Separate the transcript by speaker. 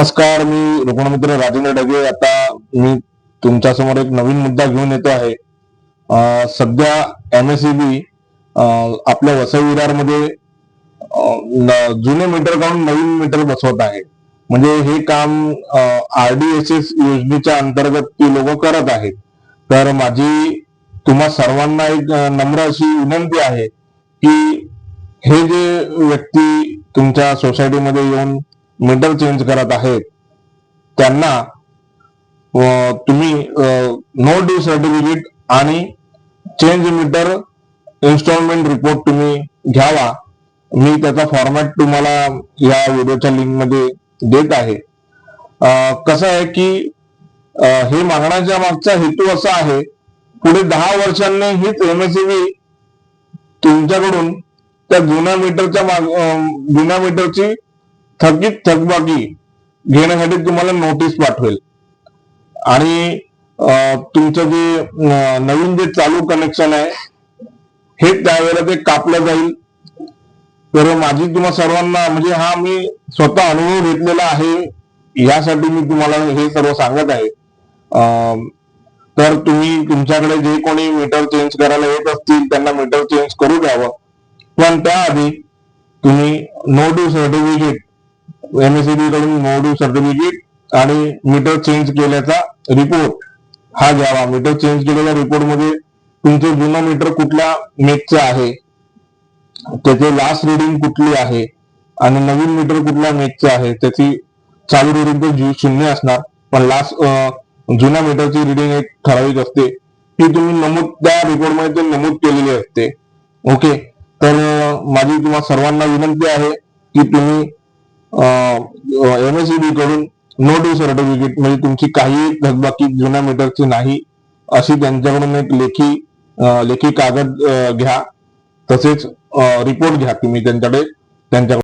Speaker 1: नमस्कार मी रुग्णमित्र राजेंद्र डगे आता मी तुमच्यासमोर एक नवीन मुद्दा घेऊन येतो आहे. सध्या एम एस बी आपल्या वसई विरारमध्ये जुने मीटर काढून नवीन मीटर बसवत आहे. म्हणजे हे काम आर डी एस एस योजनेच्या अंतर्गत ती लोक करत आहेत. तर माझी तुम्हा सर्वांना एक नम्र अशी विनंती आहे की हे जे व्यक्ती तुमच्या सोसायटीमध्ये येऊन मीटर चेंज करत आहेत. त्यांना तुम्ही नो ड्यू सर्टिफिकेट आणि चेंज मीटर इन्स्टॉलमेंट रिपोर्ट तुम्ही घ्यावा. मी त्याचा फॉर्मॅट तुम्हाला या व्हिडिओच्या लिंकमध्ये देत आहे. कसं आहे की हे मागण्याच्या मागचा हेतू असा आहे पुढे दहा वर्षांनी हीच एमएससीबी तुमच्याकडून त्या जुन्या मीटरच्या माग जुन्या मीटरची थकीत थकबाकी घेण्यासाठी तुम्हाला नोटीस पाठवेल. आणि तुमचं जे नवीन जे चालू कनेक्शन आहे हे त्यावेळेला ते कापलं जाईल. तर माझी तुम्हा सर्वांना म्हणजे हा मी स्वतः अनुभव घेतलेला आहे यासाठी मी तुम्हाला हे सर्व सांगत आहे. तर तुम्ही तुमच्याकडे जे कोणी मीटर चेंज करायला येत असतील त्यांना मीटर चेंज करू द्यावं. पण त्याआधी तुम्ही नो ड्यू सर्टिफिकेट एमएसईबी कडून मोडू सर्टिफिकेट आणि मीटर चेंज केल्याचा रिपोर्ट हा घ्यावा. मीटर चेंज केलेल्या रिपोर्टमध्ये तुमचं जुनं मीटर कुठल्या मेकचं आहे? त्याचे लास्ट रिडिंग कुठली आहे? आणि नवीन मीटर कुठल्या मेकचं आहे? त्याची चालू रिडिंग तर शून्य असणार. पण लास्ट जुन्या मीटरची रिडिंग एक ठराविक असते. ती तुम्ही नमूद त्या रिपोर्टमध्ये ते नमूद केलेली असते. ओके तर माझी तुम्हाला सर्वांना विनंती आहे की तुम्ही एमएसईबी कडून नो ड्यू सर्टिफिकेट म्हणजे तुमची काही थकबाकी जुन्या मीटरची नाही अशी त्यांच्याकडून एक लेखी लेखी कागद घ्या. तसेच रिपोर्ट घ्या तुम्ही त्यांच्याकडे. त्यांच्याकडे